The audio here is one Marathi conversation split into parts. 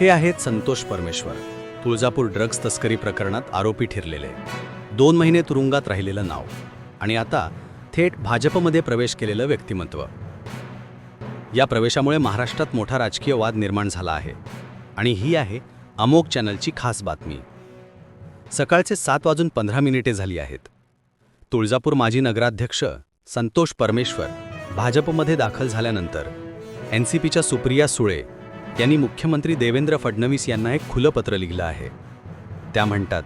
हे आहेत संतोष परमेश्वर. तुळजापूर ड्रग्ज तस्करी प्रकरणात आरोपी ठरलेले. दोन महिने तुरुंगात राहिलेलं नाव. आणि आता थेट भाजपमध्ये प्रवेश केलेलं व्यक्तिमत्व. या प्रवेशामुळे महाराष्ट्रात मोठा राजकीय वाद निर्माण झाला आहे. आणि ही आहे अमोक चॅनलची खास बातमी. सकाळचे सात वाजून पंधरा मिनिटे झाली आहेत. तुळजापूर माजी नगराध्यक्ष संतोष परमेश्वर भाजपमध्ये दाखल झाल्यानंतर एन सी पीच्या सुप्रिया सुळे यांनी मुख्यमंत्री देवेंद्र फडणवीस यांना एक खुलं पत्र लिहिलं आहे. त्या म्हणतात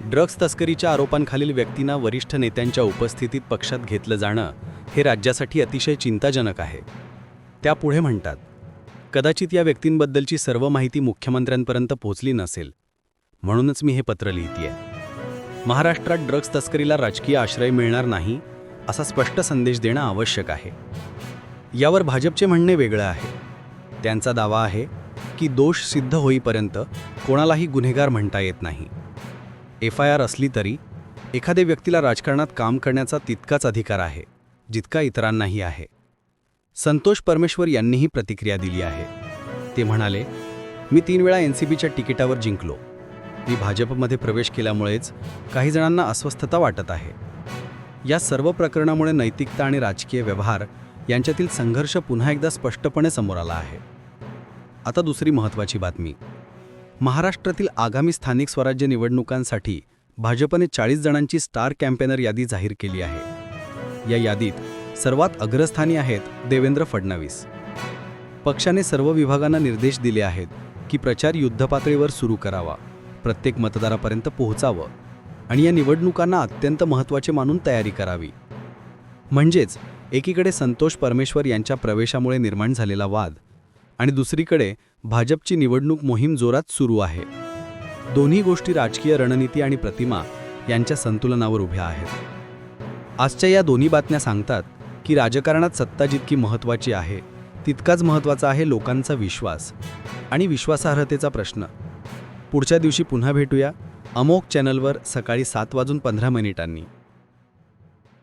ड्रग्ज तस्करीच्या आरोपांखालील व्यक्तींना वरिष्ठ नेत्यांच्या उपस्थितीत पक्षात घेतलं जाणं हे राज्यासाठी अतिशय चिंताजनक आहे. त्या पुढे म्हणतात कदाचित या व्यक्तींबद्दलची सर्व माहिती मुख्यमंत्र्यांपर्यंत पोहोचली नसेल म्हणूनच मी हे पत्र लिहितेय. महाराष्ट्रात ड्रग्ज तस्करीला राजकीय आश्रय मिळणार नाही असा स्पष्ट संदेश देणं आवश्यक आहे. यावर भाजपचे म्हणणे वेगळं आहे. त्यांचा दावा आहे की दोष सिद्ध होईपर्यंत कोणालाही गुन्हेगार म्हणता येत नाही. एफ आय आर असली तरी एखाद्या व्यक्तीला राजकारणात काम करण्याचा तितकाच अधिकार आहे जितका इतरांनाही आहे. संतोष परमेश्वर यांनीही प्रतिक्रिया दिली आहे. ते म्हणाले मी तीन वेळा एन सी बीच्या तिकिटावर जिंकलो. मी भाजपमध्ये प्रवेश केल्यामुळेच काही जणांना अस्वस्थता वाटत आहे. या सर्व प्रकरणामुळे नैतिकता आणि राजकीय व्यवहार यांच्यातील संघर्ष पुन्हा एकदा स्पष्टपणे समोर आला आहे. आता दुसरी महत्त्वाची बातमी. महाराष्ट्रातील आगामी स्थानिक स्वराज्य निवडणुकांसाठी भाजपने चाळीस जणांची स्टार कॅम्पेनर यादी जाहीर केली आहे. या यादीत सर्वात अग्रस्थानी आहेत देवेंद्र फडणवीस. पक्षाने सर्व विभागांना निर्देश दिले आहेत की प्रचार युद्धपातळीवर सुरू करावा प्रत्येक मतदारापर्यंत पोहोचावं आणि या निवडणुकांना अत्यंत महत्त्वाचे मानून तयारी करावी. म्हणजेच एकीकडे संतोष परमेश्वर यांच्या प्रवेशामुळे निर्माण झालेला वाद आणि दुसरीकडे भाजपची निवडणूक मोहीम जोरात सुरू आहे. दोन्ही गोष्टी राजकीय रणनीती आणि प्रतिमा यांच्या संतुलनावर उभ्या आहेत. आजच्या या दोन्ही बातम्या सांगतात की राजकारणात सत्ता जितकी महत्त्वाची आहे तितकाच महत्त्वाचा आहे लोकांचा विश्वास आणि विश्वासार्हतेचा प्रश्न. पुढच्या दिवशी पुन्हा भेटूया. अमोक चॅनलवर सकाळी सात वाजून पंधरा मिनिटांनी.